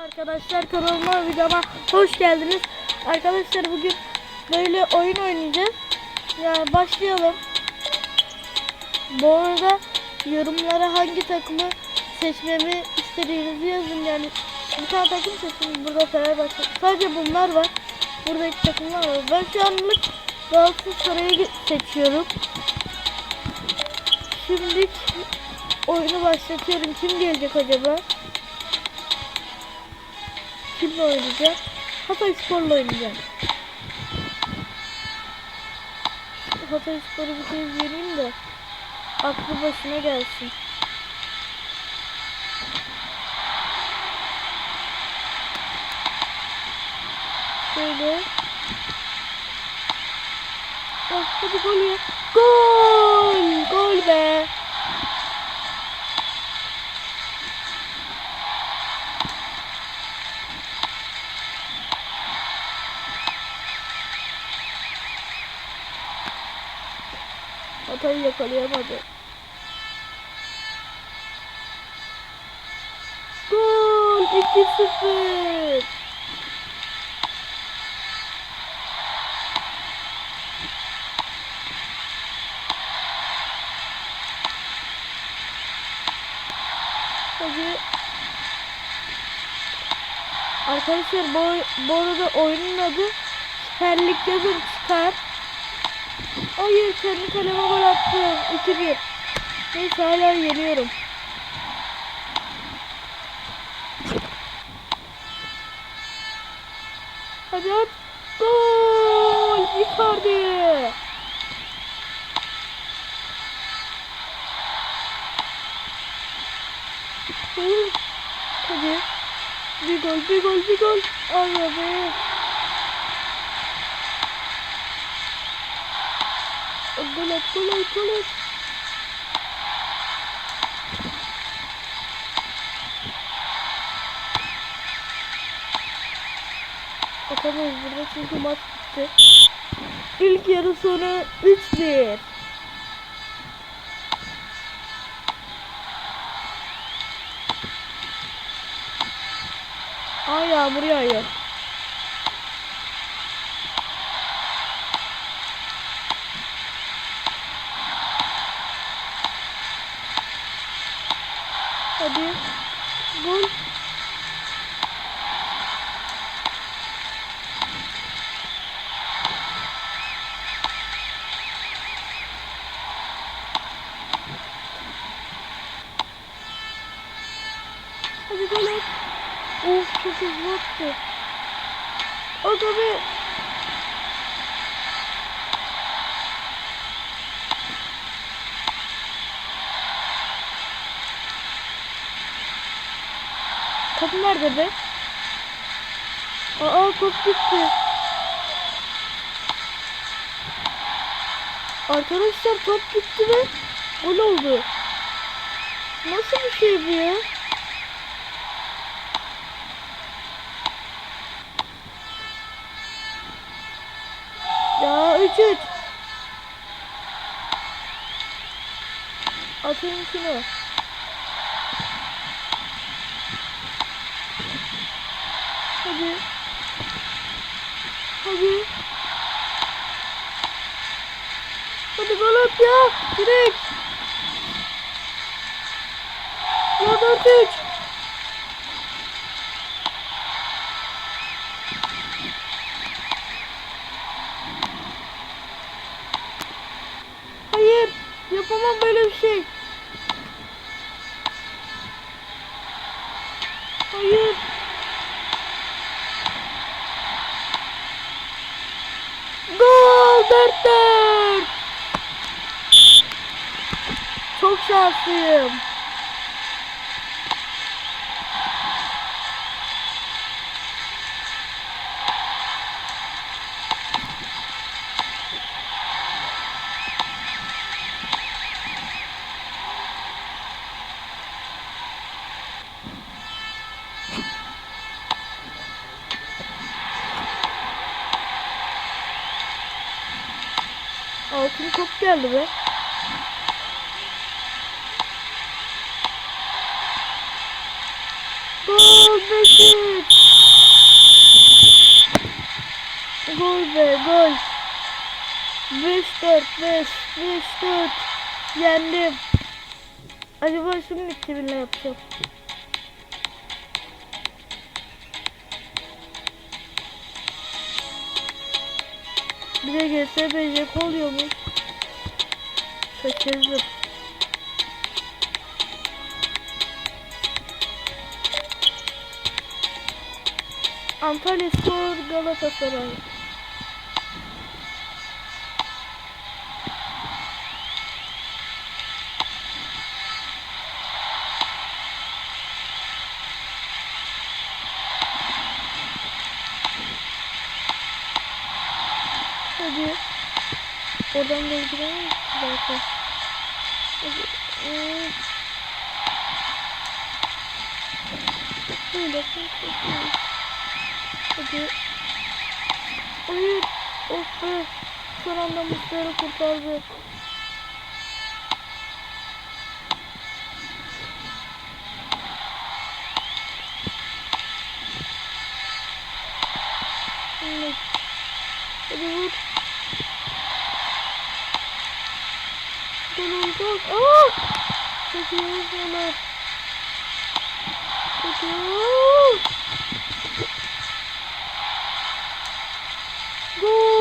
arkadaşlar kanalıma videoma hoş geldiniz. Arkadaşlar bugün böyle oyun oynayacağız. Yani başlayalım. Bu arada yorumlara hangi takımı seçmemi istediğinizi yazın yani. Bir tane takım seçin. Burada Fenerbahçe. Sadece bunlar var. Buradaki takımlar var. Ben şu anlık Galatasaray'ı seçiyorum. Şimdi oyunu başlatıyorum. Kim gelecek acaba? Kimle oynayacağım? Hatay Spor'la oynayacağım. Hatay Spor'u bir kez yeneyim de aklı başına gelsin. Şöyle. Oh, hadi gol ya. Gol! Gol be! Hatay'ı yakalayamadı. Gol! 2-0. Hadi. Arkadaşlar bu, bu arada oyunun adı Süper Lig yazın çıkar. Hayır kendi kaleme gol attım. 2-1. Neyse hala yeniyorum. Hadi at. Gol! Icardi! Hadi. Bir gol, bir gol, bir gol. Ay be. At, gol at. Atamayız burada çünkü maç bitti. İlk yarı sonu 3-1. Aa yağmur yağıyor. Hadi. Gol. Hadi gol at. Of çok hızlı attı. Aga be. Top nerede be? Aa top gitti. Arkadaşlar top gitti ve gol oldu. Nasıl bir şey bu ya? Ya 3 3. Atayım şunu. Hadi. Hadi. Hadi at ya. Direkt. Ya 4 3. Hayır. Yapamam böyle bir şey. Hayır. Gol 4 Çok şanslıyım. Altın top geldi be. Gol Bekir. Gol be gol. 5-4 5 5-4 yendim. Acaba şimdi kiminle yapacağım? Bir de GSBC oluyor mu? Şaşırdım. Antalya Spor Galatasaray. Hadi. Oradan da gidemeyiz ki zaten. Hadi. Ee, Böyle. Hadi. Hayır. Of be. Son anda Mustafa'yı kurtardı. Evet. Hadi vur. Gol olacak. Aa! Çok iyi oynuyorlar. Çok iyi. Gol!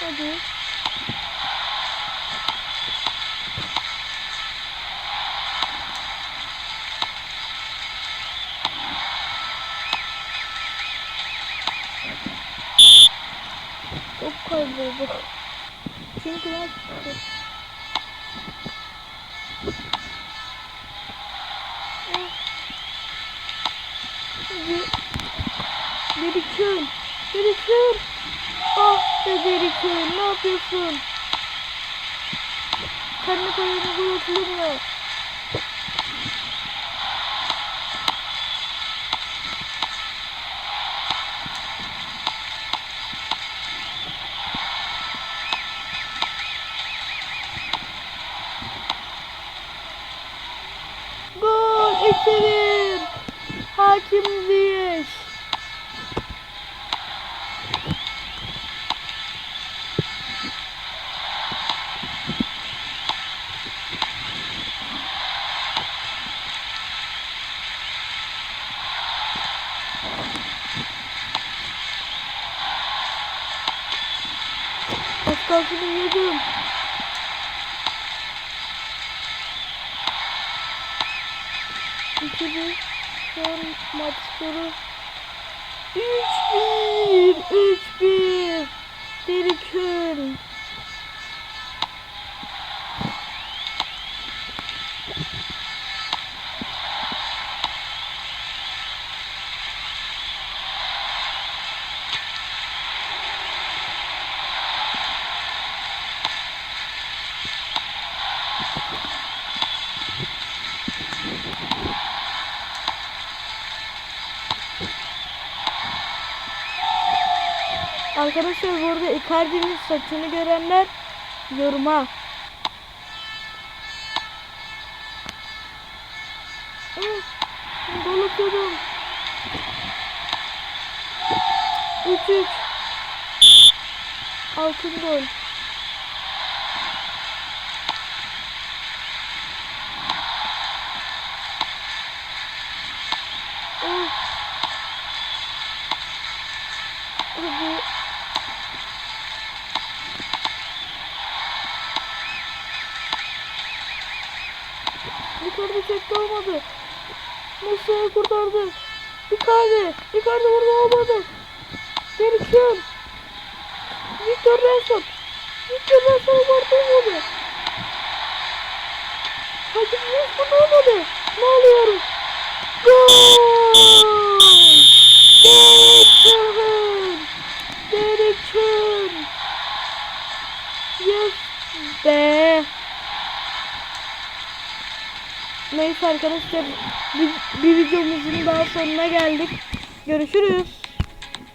Hadi. Çok kayboldu. Çünkü ben. Birikim. Birikim. Ah be Birikim. Ne yapıyorsun? Kendi kalene gol atılır kalsın yedim. İki bir son maç skoru. Üç bir. Üç bir. Derikön. Arkadaşlar bu arada Icardi'nin saçını görenler yoruma. Gol atıyordum. 3-3. Altın gol. Of. Hadi. Icardi çekti olmadı. Musa'ya kurtardı. Icardi. Icardi vurdu olmadı. Derikön. Victor Nelson. Victor Nelson abartı olmadı. Hakim bunu olmadı. Ne oluyor? Gol! Derikön! Derikön! Yes be! Neyse arkadaşlar bir, bir videomuzun daha sonuna geldik. Görüşürüz.